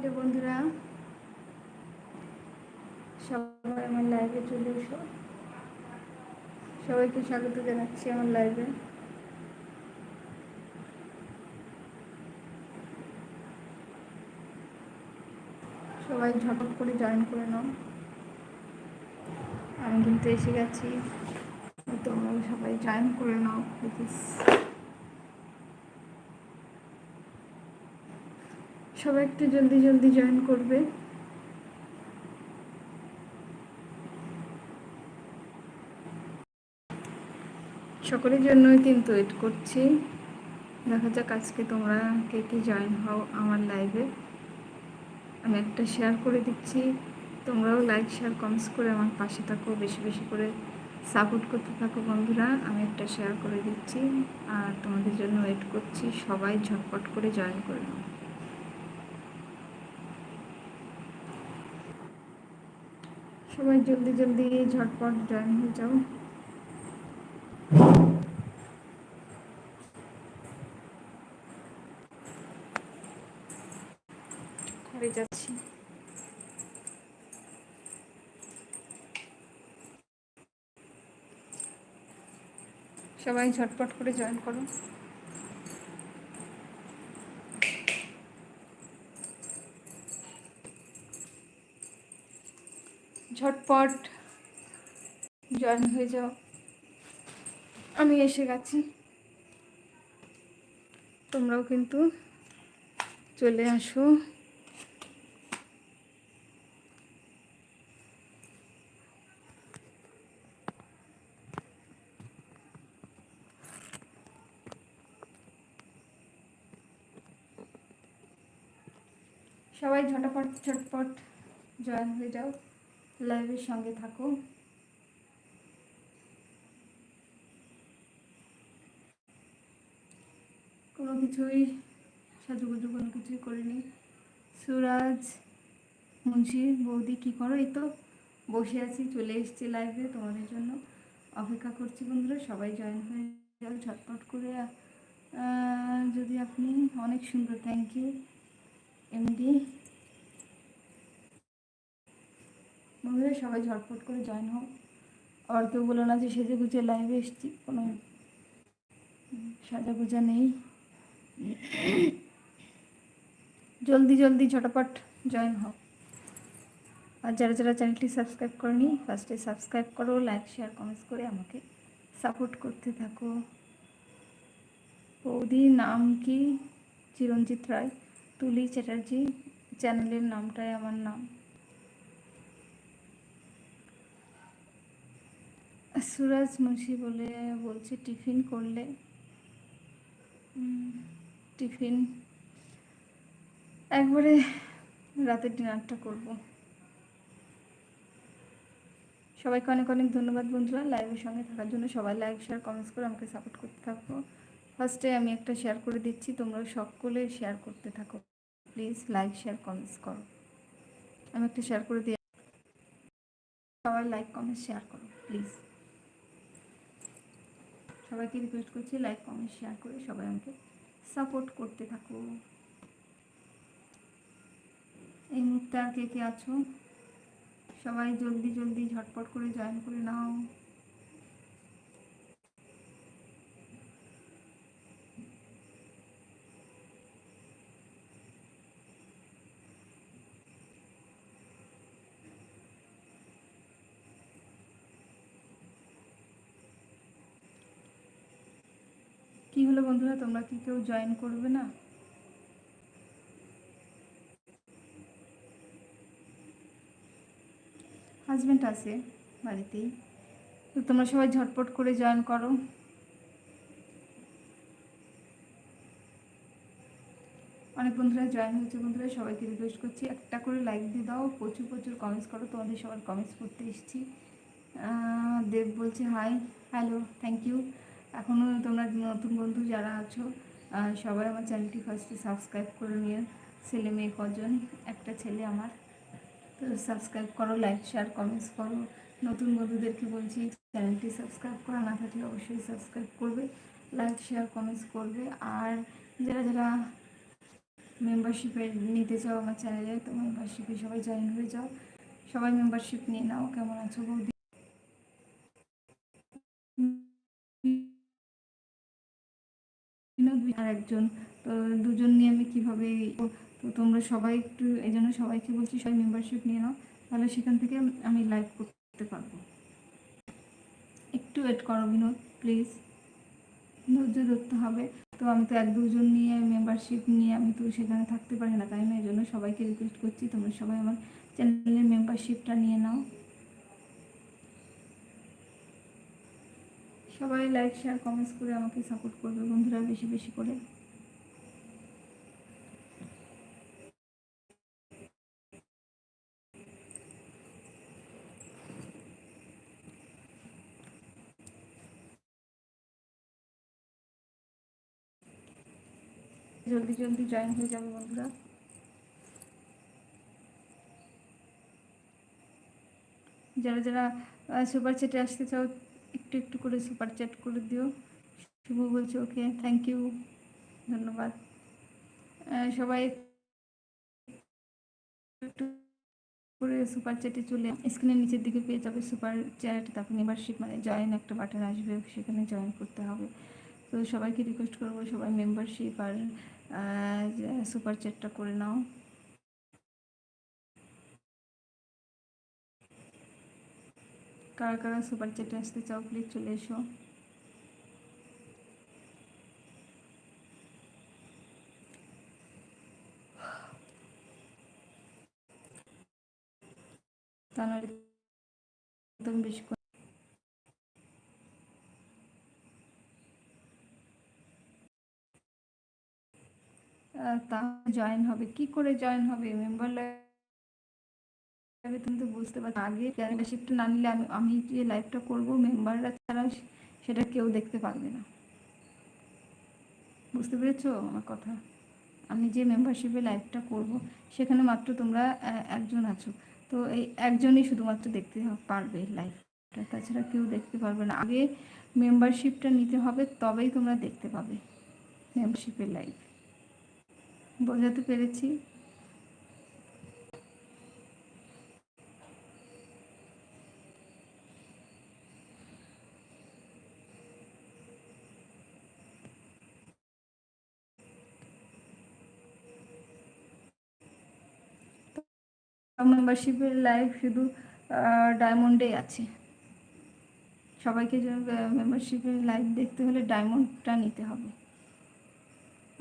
Hello বন্ধুরা। সবাই আমার লাইভে চলে এসো। সবাইকে স্বাগত জানাচ্ছি আমার লাইভে সবাই ঝটপট করে জয়েন করে নাও। আমি কিন্তু এসে গেছি। তোমরাও সবাই জয়েন করে নাও প্লিজ সবাই একটু জলদি জলদি জয়েন করবে। সকলের জন্যই কিন্তু ওয়েট করছি। দেখা যাক আজকে তোমরা কে কে জয়েন হও আমার লাইভে আমি একটা শেয়ার করে দিচ্ছি। তোমরাও লাইক শেয়ার কমেন্টস করে আমার পাশে থাকো, বেশি বেশি করে সাপোর্ট করতে থাকো বন্ধুরা। আমি একটা শেয়ার করে দিচ্ছি। আর তোমাদের জন্য ওয়েট করছি। সবাই ঝটপট করে জয়েন করে নাও। সবাই জলদি জলদি ঝটপট জয়েন হয়ে যাও। যাচ্ছি। সবাই ঝটপট করে জয়েন করো। ঝটপট জয়েন হয়ে যাও। আমি এসে গেছি। তোমরাও কিন্তু চলে আসো। সবাই ঝটাপট, ঝটপট জয়েন হয়ে যাও। লাইভের সঙ্গে থাকো। কোনো কিছুই সাজুগুজু, কোনো কিছুই করিনি। সুরাজ, মুন্সি, বৌদি, কী করো? এই তো বসে আছি, চলে এসেছি লাইভে তোমাদের জন্য। অপেক্ষা করছি বন্ধুরা, সবাই জয়েন হয়ে যাও, ঝটপট করে। যদি আপনি অনেক সুন্দর থ্যাংক ইউ এমডি বন্ধুরা, সবাই ঝটপট করে জয়েন হোক আর কেউ বলো না, যে সেজে গুজে লাইভে এসছি। কোনো সাজা গুজা নেই। জলদি জলদি, ঝটপট জয়েন হোক আর যারা যারা চ্যানেলটি সাবস্ক্রাইব করেনি ফার্স্টে সাবস্ক্রাইব করো লাইক শেয়ার কমেন্টস করে আমাকে সাপোর্ট করতে থাকো। বৌদি, নাম কি? চিরঞ্জিত রায়। তুলি চ্যাটার্জি চ্যানেলের নামটাই আমার নাম। সুরাজ মুন্সি বলে বলছে, টিফিন করলে। টিফিন। একবারে রাতের ডিনারটা করব। সবাইকে অনেক অনেক ধন্যবাদ বন্ধুরা লাইভের সঙ্গে থাকার জন্য। সবাই লাইক শেয়ার কমেন্টস করে আমাকে সাপোর্ট করতে থাকব ফার্স্টে আমি একটা শেয়ার করে দিচ্ছি, তোমরা সকলে শেয়ার করতে থাকো। প্লিজ লাইক শেয়ার কমেন্টস করো। আমি একটা শেয়ার করে দিই। সবাই লাইক কমেন্ট শেয়ার করো প্লিজ সবাইকে রিকোয়েস্ট করছি লাইক কমেন্ট শেয়ার করে সবাই আমাকে সাপোর্ট করতে থাকো। এই মুহূর্তে আর কে কে আছো? সবাই জলদি জলদি ঝটপট করে জয়েন করে নাও। কি হলো বন্ধুরা? তোমরা কি কেউ জয়েন করবে না? হাজব্যান্ড আছে বাড়িতেই। তো তোমরা সবাই ঝটপট করে জয়েন করো। অনেক বন্ধুরা জয়েন হয়েছে বন্ধুরা, সবাইকে রিকোয়েস্ট করছি, একটা করে লাইক দিয়ে দাও। প্রচুর প্রচুর কমেন্টস করো, তোমাদের সবার কমেন্টস করতে এসেছি। দেব বলছে হাই হ্যালো থ্যাংক ইউ এখনও তোমরা নতুন বন্ধু যারা আছো সবাই আমার চ্যানেলটি ফার্স্টে সাবস্ক্রাইব করে নিয়ে ছেলে মেয়ে কজন? একটা ছেলে আমার। তো সাবস্ক্রাইব করো লাইক শেয়ার কমেন্টস করো। নতুন বন্ধুদেরকে বলছি, চ্যানেলটি সাবস্ক্রাইব করা না থাকলে অবশ্যই সাবস্ক্রাইব করবে লাইক শেয়ার কমেন্টস করবে। আর যারা যারা মেম্বারশিপে নিতে চাও আমার চ্যানেলে, তো মেম্বারশিপে সবাই জয়েন হয়ে যাও। সবাই মেম্বারশিপ নিয়ে নাও। কেমন আছো বৌদি? আর একজন। তো দুজন নিয়ে আমি কীভাবে তো তোমরা সবাই একটু এই জন্য সবাইকে বলছি, সবাই মেম্বারশিপ নিয়ে নাও। তাহলে সেখান থেকে আমি লাইভ করতে পারব। একটু ওয়েট করো বিনোদ প্লিজ ধৈর্য ধরতে হবে। তো আমি তো এক দুজন নিয়ে মেম্বারশিপ নিয়ে আমি তো সেখানে থাকতে পারি না, তাই না? এই জন্য সবাইকে রিকোয়েস্ট করছি, তোমরা সবাই আমার চ্যানেলের মেম্বারশিপটা নিয়ে নাও। সবাই লাইক শেয়ার কমেন্টস করে আমাকে সাপোর্ট করবে বন্ধুরা বেশি বেশি করে। জলদি জলদি জয়েন হয়ে যাবে বন্ধুরা। যারা যারা সুপার চ্যাটে আসতে চাও একটু একটু করে সুপার চ্যাট করে দিও। শুভ বলছে ওকে থ্যাংক ইউ ধন্যবাদ। সবাই একটু করে সুপার চ্যাটে চলে স্ক্রিনের নিচের দিকে পেয়ে যাবে সুপার চ্যাট, তারপর মেম্বারশিপ মানে জয়েন একটা বাটন আসবে, সেখানে জয়েন করতে হবে। তো সবাইকে রিকোয়েস্ট করব, সবাই মেম্বারশিপ আর সুপার চ্যাটটা করে নাও। কারা কারা সুপার চ্যাটে আসতে চাও প্লিজ চলে এসো। তা নাহলে একদম বেশি তা জয়েন হবে। কি করে জয়েন হবে? মেম্বার লাইভে তুমি তো বুঝতে পারছ। আগে মেম্বারশিপটা না নিলে আমি আমি যে লাইভটা করব? মেম্বাররা ছাড়া সেটা কেউ দেখতে পারবে না। বুঝতে পেরেছ আমার কথা? আমি যে মেম্বারশিপে লাইভটা করব, সেখানে মাত্র তোমরা একজন আছো। তো এই একজনই শুধুমাত্র দেখতে পারবে লাইভটা তাছাড়া কেউ দেখতে পারবে না। আগে মেম্বারশিপটা নিতে হবে, তবেই তোমরা দেখতে পাবে মেম্বারশিপের লাইভ বোঝাতে পেরেছি? মেম্বারশিপের লাইভ শুধু ডায়মন্ডে আছে। সবাইকে মেম্বারশিপের লাইভ দেখতে হলে ডায়মন্ডটা নিতে হবে।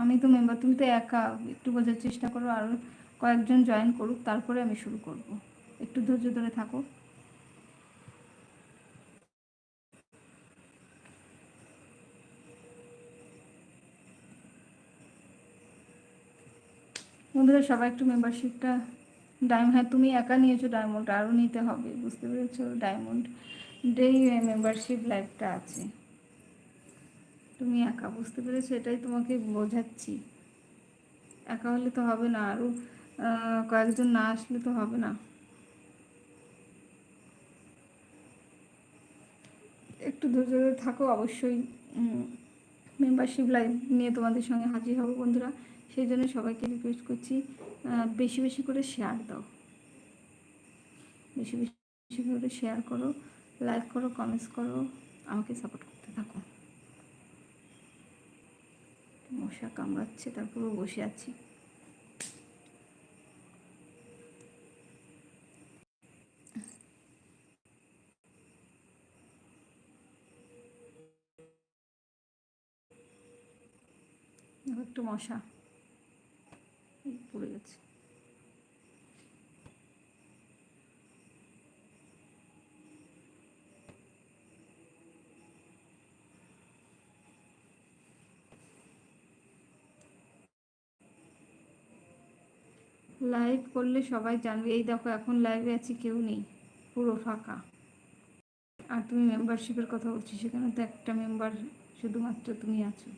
আমি তো মেম্বার তুমি তো একা, একটু বোঝার চেষ্টা করো, আর কয়েকজন জয়েন করুক, তারপরে আমি শুরু করব। একটু ধৈর্য ধরে থাকো। বন্ধুরা, সবাই একটু মেম্বারশিপটা ডায়মন্ড হ্যাঁ তুমি একা নিয়েছো ডায়মন্ড আরও নিতে হবে, বুঝতে পেরেছ? ডায়মন্ড ডেই মেম্বারশিপ লাইফটা আছে। তুমি একা, বুঝতে পেরেছ? এটাই তোমাকে বোঝাচ্ছি। একা হলে তো হবে না আরও কয়েকজন না আসলে তো হবে না। একটু ধৈর্য থাকো, অবশ্যই মেম্বারশিপ লাইভ নিয়ে তোমাদের সঙ্গে হাজির হব, বন্ধুরা। সেই জন্য সবাইকে রিকোয়েস্ট করছি বেশি বেশি করে শেয়ার দাও। বেশি বেশি করে শেয়ার করো লাইক করো কমেন্টস করো, আমাকে সাপোর্ট করতে থাকো। মশা কামড়াচ্ছে তারপরও বসে আছি। একটু মশা। পড়ে গেছে। লাইভ করলে সবাই জানবে, এই দেখো এখন লাইভে আছি, কেউ নেই, পুরো ফাঁকা। আর তুমি মেম্বারশিপের কথা বলছি, সেখানে তো একটা মেম্বার শুধুমাত্র তুমি আছো।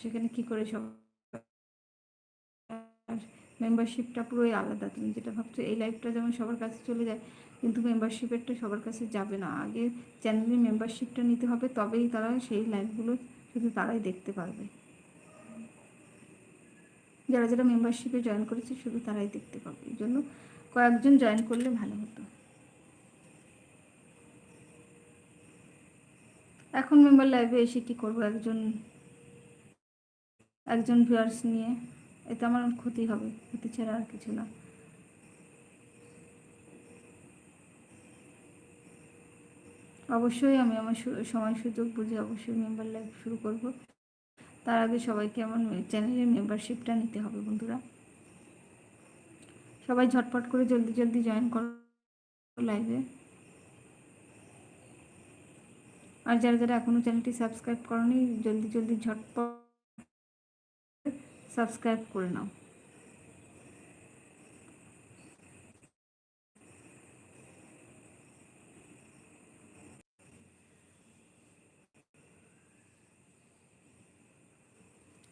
সেখানে কি করে সব মেম্বারশিপটা পুরোই আলাদা। তুমি যেটা ভাবছ, এই লাইফটা যেমন সবার কাছে চলে যায়, কিন্তু মেম্বারশিপেরটা সবার কাছে যাবে না। আগে চ্যানেলের মেম্বারশিপটা নিতে হবে, তবেই তারা সেই লাইভগুলো শুধু তারাই দেখতে পারবে। যারা যারা মেম্বারশিপে জয়েন করেছে, শুধু তারাই দেখতে পাবে। এই জন্য কয়েকজন জয়েন করলে ভালো হতো। এখন মেম্বার লাইভে এসে কি করব? একজন একজন ভিউয়ার্স নিয়ে এতে আমার ক্ষতি হবে, ক্ষতি ছাড়া আর কিছু না। অবশ্যই আমি আমার সময় সুযোগ বুঝে অবশ্যই মেম্বার লাইভ শুরু করব। তার আগে সবাইকে আমার চ্যানেলের মেম্বারশিপটা নিতে হবে বন্ধুরা। সবাই ঝটপট করে জলদি জলদি জয়েন করো লাইভে আর যারা যারা এখনও চ্যানেলটি সাবস্ক্রাইব করনি, জলদি জলদি ঝটপট সাবস্ক্রাইব করে নাও।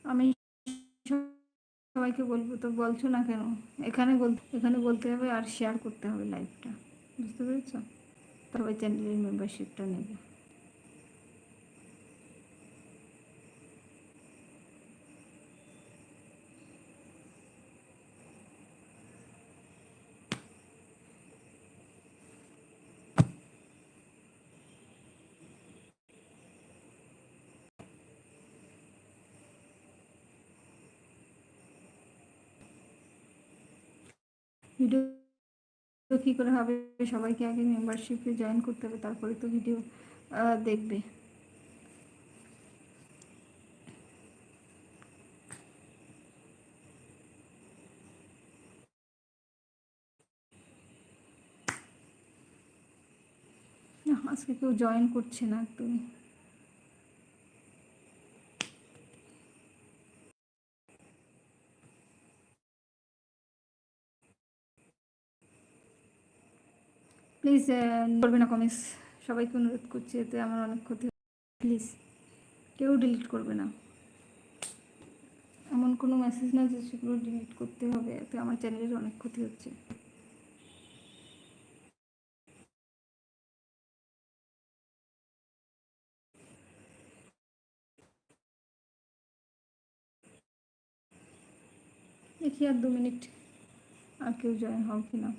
আমি সবাইকে বলব, তো বলছো না কেন? এখানে এখানে বলতে হবে আর শেয়ার করতে হবে লাইভটা বুঝতে পেরেছ? সবাই চ্যানেলের মেম্বারশিপটা নেবে। ভিডিও কী করে হবে? সবাইকে আগে মেম্বারশিপে জয়েন করতে হবে, তারপরে তো ভিডিও দেখবে। আজকে কেউ জয়েন করছে না তুমি প্লিজ করবে না কমেন্টস সবাইকে অনুরোধ করছি, এতে আমার অনেক ক্ষতি প্লিজ কেউ ডিলিট করবে না। এমন কোনো মেসেজ না যে সেগুলো ডিলিট করতে হবে, এতে আমার চ্যানেলের অনেক ক্ষতি হচ্ছে। দেখি আর দু মিনিট আর কেউ জয়েন হও কি না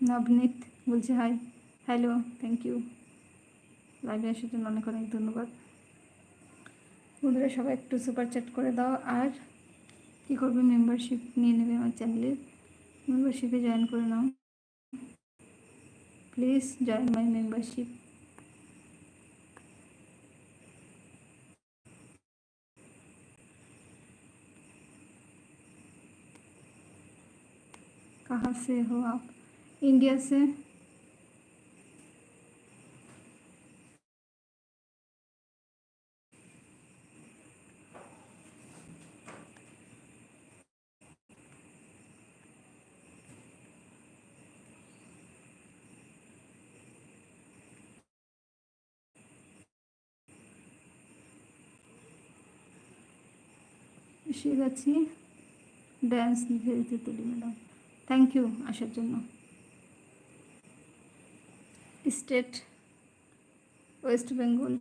নবনীত বলছে হাই হ্যালো থ্যাংক ইউ লাইভে আসার জন্য অনেক অনেক ধন্যবাদ বন্ধুরা সবাই একটু সুপার চ্যাট করে দাও আর কী করবে মেম্বারশিপ নিয়ে নেবে আমার চ্যানেলের মেম্বারশিপে জয়েন করে নাও প্লিজ জয়েন মাই মেম্বারশিপ कहाँ से हो आप इंडिया से এসে গেছি ড্যান্স লিখে দিতে তুলি ম্যাডাম থ্যাংক ইউ আসার জন্য State West Bengal.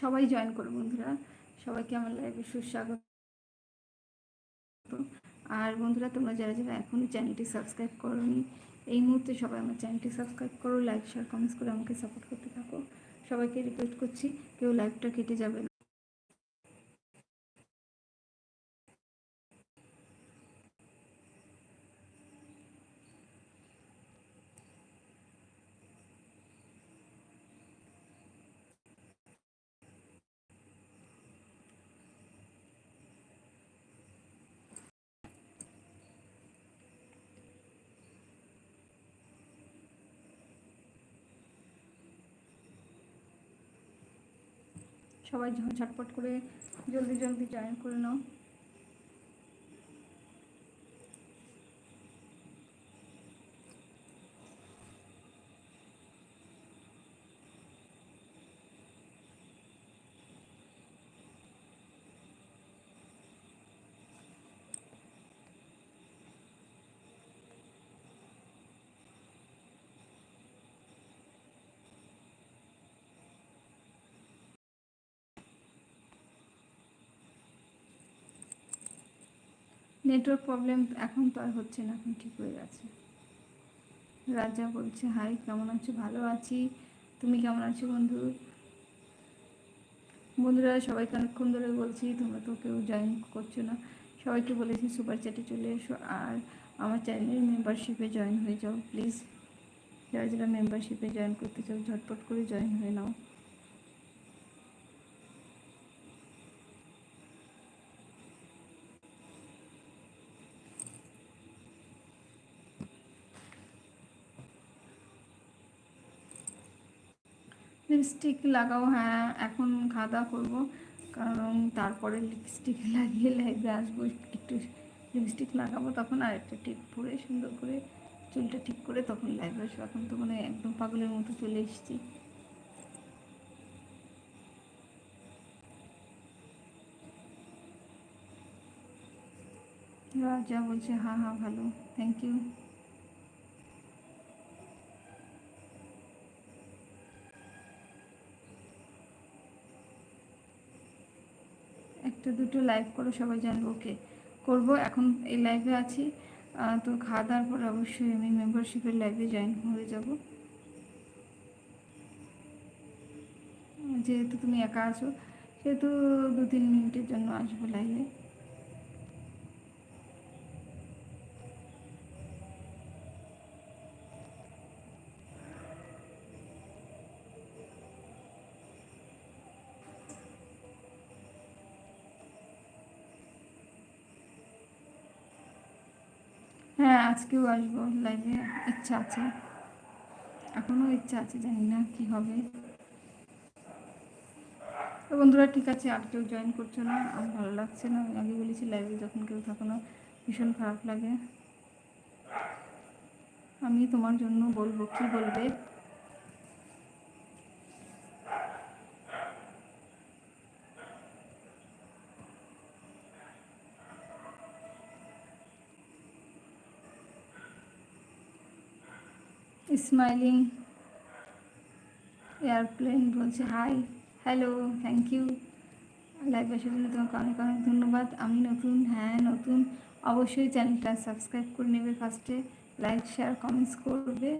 সবাই জয়েন করো বন্ধুরা। সবাইকে আমার লাইভে সুস্বাগত। আর বন্ধুরা, তোমরা যারা যারা এখনও চ্যানেলটি সাবস্ক্রাইব করোনি, এই মুহূর্তে সবাই আমার চ্যানেলটি সাবস্ক্রাইব করো লাইক শেয়ার কমেন্টস করে আমাকে সাপোর্ট করতে থাকো। সবাইকে রিকোয়েস্ট করছি, কেউ লাইভটা কেটে যাবে না। সবাই ঝটপট করে জলদি জলদি জয়েন করে নাও। নেটওয়ার্ক প্রবলেম এখন তো আর হচ্ছে না, এখন ঠিক হয়ে গেছে। রাজা বলছে, হাই, কেমন আছো? ভালো আছি। তুমি কেমন আছো বন্ধু? বন্ধুরা, সবাইকে অনেকক্ষণ ধরে বলছি, তোমরা তো কেউ জয়েন করছ না। সবাইকে বলেছি সুপার চ্যাটে চলে এসো। আর আমার চ্যানেলের মেম্বারশিপে জয়েন হয়ে যাও প্লিজ যারা যারা মেম্বারশিপে জয়েন করতে চাও, ঝটপট করে জয়েন হয়ে নাও। লিপস্টিক লাগাও হ্যাঁ এখন খাওয়া দাওয়া করব। কারণ তারপরে লিপস্টিক লাগিয়ে লাইভে আসব, একটু লিপস্টিক লাগাবো, তখন আর একটা টিপ পরে, সুন্দর করে চুলটা ঠিক করে তখন লাইভে আসব। এখন তো মানে একদম পাগলের মতো চলে এসেছি। রাজা বলছে হ্যাঁ হ্যাঁ ভালো। থ্যাংক ইউ একটা দুটো লাইভ করো সবাই জানব ওকে করব। এখন এই লাইভে আছি। তো খাওয়া দাওয়ার পর অবশ্যই আমি মেম্বারশিপের লাইভে জয়েন হয়ে যাব। যেহেতু তুমি একা আছো, সেহেতু দু তিন মিনিটের জন্য আসব লাইভে হ্যাঁ আজকেও আসব লাইভে ইচ্ছা আছে। এখনও ইচ্ছা আছে, জানি না কি হবে। তো বন্ধুরা, ঠিক আছে, আর কেউ জয়েন করছ না, আর ভালো লাগছে না। আমি আগে বলেছি লাইভে যখন কেউ থাকো না, ভীষণ খারাপ লাগে। আমি তোমার জন্য বলব, কি বলবে? স্মাইলিং এয়ারপ্লেন বলছে hi hello thank you live আসার জন্য তোমাকে অনেক অনেক ধন্যবাদ। আমি নতুন হ্যাঁ নতুন। অবশ্যই চ্যানেলটা সাবস্ক্রাইব করে নেবে ফার্স্টে লাইক শেয়ার কমেন্টস করবে।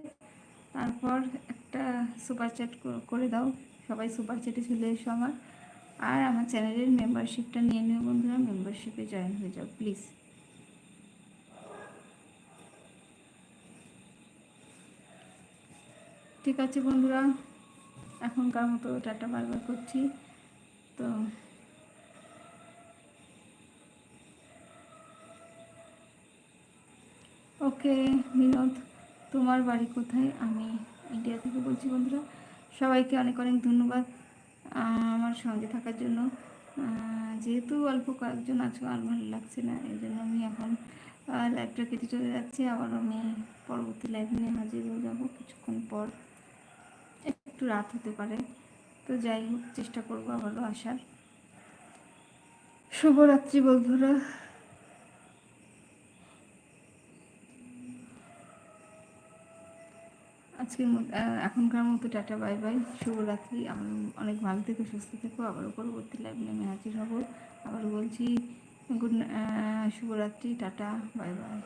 তারপর একটা সুপার চ্যাট করে দাও। সবাই সুপার চ্যাটে চলে এসো আমার। আর আমার চ্যানেলের মেম্বারশিপটা নিয়ে নিও বন্ধুরা মেম্বারশিপে জয়েন হয়ে যাও প্লিজ ঠিক আছে বন্ধুরা, এখনকার মতো টাটা বারবার করছি। তো ওকে, বিনোদ, তোমার বাড়ি কোথায়? আমি ইন্ডিয়া থেকে বলছি বন্ধুরা, সবাইকে অনেক অনেক ধন্যবাদ আমার সঙ্গে থাকার জন্য। যেহেতু অল্প কয়েকজন আছো, আর ভালো লাগছে না, এই জন্য আমি এখন লাইভটা কেটে চলে যাচ্ছি। আবার আমি পরবর্তী লাইভ নিয়ে হাজির হয়ে যাব কিছুক্ষণ পর। একটু রাত হতে পারে। তো যাই হোক, চেষ্টা করব আবারও আসার। শুভরাত্রি বন্ধুরা। আজকের এখনকার মতো টাটা, বাই বাই। শুভরাত্রি। আমার অনেক ভালো থেকে, সুস্থ থেকো। আবারও পরবর্তী লাইভ নেমে হাজির হব। আবার বলছি গুড শুভরাত্রি, টাটা, বাই বাই।